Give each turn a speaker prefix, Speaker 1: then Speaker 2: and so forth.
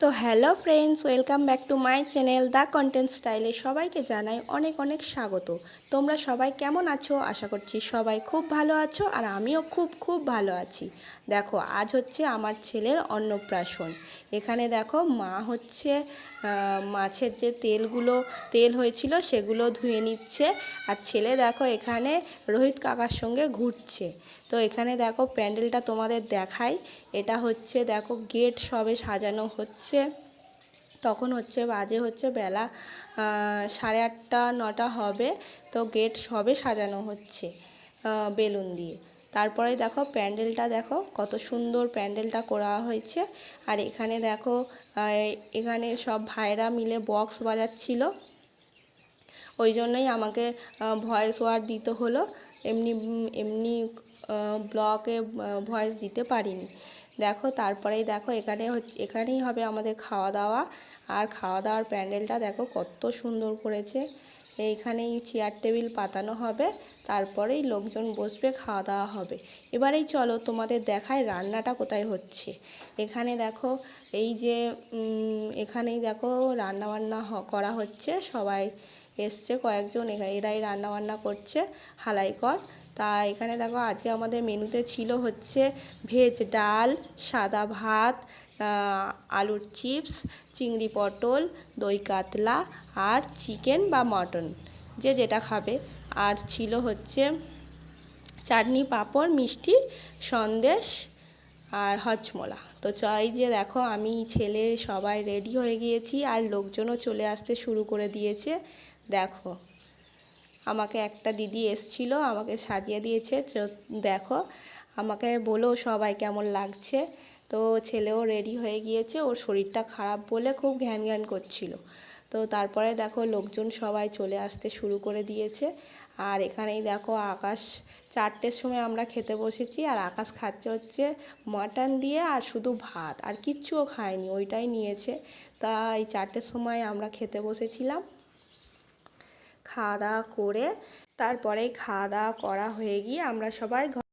Speaker 1: তো hello friends, welcome back to my channel the content স্টাইলে সবাইকে জানাই অনেক অনেক স্বাগত। তোমরা সবাই কেমন আছো? আশা করছি সবাই খুব ভালো আছো আর আমিও খুব খুব ভালো আছি। দেখো, আজ হচ্ছে আমার ছেলের অন্নপ্রাশন। এখানে দেখো মা হচ্ছে মাছের যে তেলগুলো, তেল হয়েছিল সেগুলো ধুয়ে নিচ্ছে। আর ছেলে দেখো এখানে রোহিত কাকার সঙ্গে ঘুরছে। তো এখানে দেখো প্যান্ডেলটা তোমাদের দেখাই। এটা হচ্ছে দেখো গেট সবে সাজানো হচ্ছে। তখন হচ্ছে বাজে হচ্ছে বেলা সাড়ে আটটা, নটা হবে। তো গেট সবে সাজানো হচ্ছে বেলুন দিয়ে। তারপরে দেখো প্যান্ডেলটা দেখো, কত সুন্দর প্যান্ডেলটা করা হয়েছে। আর এখানে দেখো এখানে সব ভাইরা মিলে বক্স বাজাচ্ছিল। ওই জন্যই আমাকে ভয়েস ওয়ার দিতে হলো। এমনি এমনি ব্লকে ভয়েস দিতে পারিনি। দেখো, তারপরেই দেখো, এখানে হচ্ছে, এখানেই হবে আমাদের খাওয়া দাওয়া। আর খাওয়া দাওয়ার প্যান্ডেলটা দেখো, কত সুন্দর করেছে। এইখানেই চেয়ার টেবিল পাতানো হবে, তারপরেই লোকজন বসবে, খাওয়া দাওয়া হবে। এবারেই চলো তোমাদের দেখায় রান্নাটা কোথায় হচ্ছে। এখানে দেখো, এই যে এখানেই দেখো রান্নাবান্না করা হচ্ছে সবাই। এসছে কয়েকজন এখানে, এরাই রান্না বান্না করছে হালাইকর তা এখানে দেখো আজকে আমাদের মেনুতে ছিল হচ্ছে ভেজ ডাল, সাদা ভাত আলুর চিপস, চিংড়ি পটল, দই কাতলা আর চিকেন বা মটন, যে যেটা খাবে। আর ছিল হচ্ছে চাটনি পাঁপড়, মিষ্টি, সন্দেশ আর হজমোলা। তো চ এই যে দেখো, আমি ছেলে সবাই রেডি হয়ে গিয়েছি আর লোকজনও চলে আসতে শুরু করে দিয়েছে। দেখো, আমাকে একটা দিদি এসছিল, আমাকে সাজিয়ে দিয়েছে। দেখো, আমাকে বলো সবাই কেমন লাগছে। তো ছেলেও রেডি হয়ে গিয়েছে, ওর শরীরটা খারাপ বলে খুব ঘ্যান ঘ্যান করছিল। তো তারপরে দেখো লোকজন সবাই চলে আসতে শুরু করে দিয়েছে। আর এখানেই দেখো আকাশ, চারটের সময় আমরা খেতে বসেছি আর আকাশ খাচ্ছে হচ্ছে মাটন দিয়ে আর শুধু ভাত আর কিচ্ছুও খায়নি, ওইটাই নিয়েছে। তা এই চারটের সময় আমরা খেতে বসেছিলাম। খাওয়া দাওয়া করে তারপরে খাওয়া দাওয়া করা হয়ে গিয়ে আমরা সবাই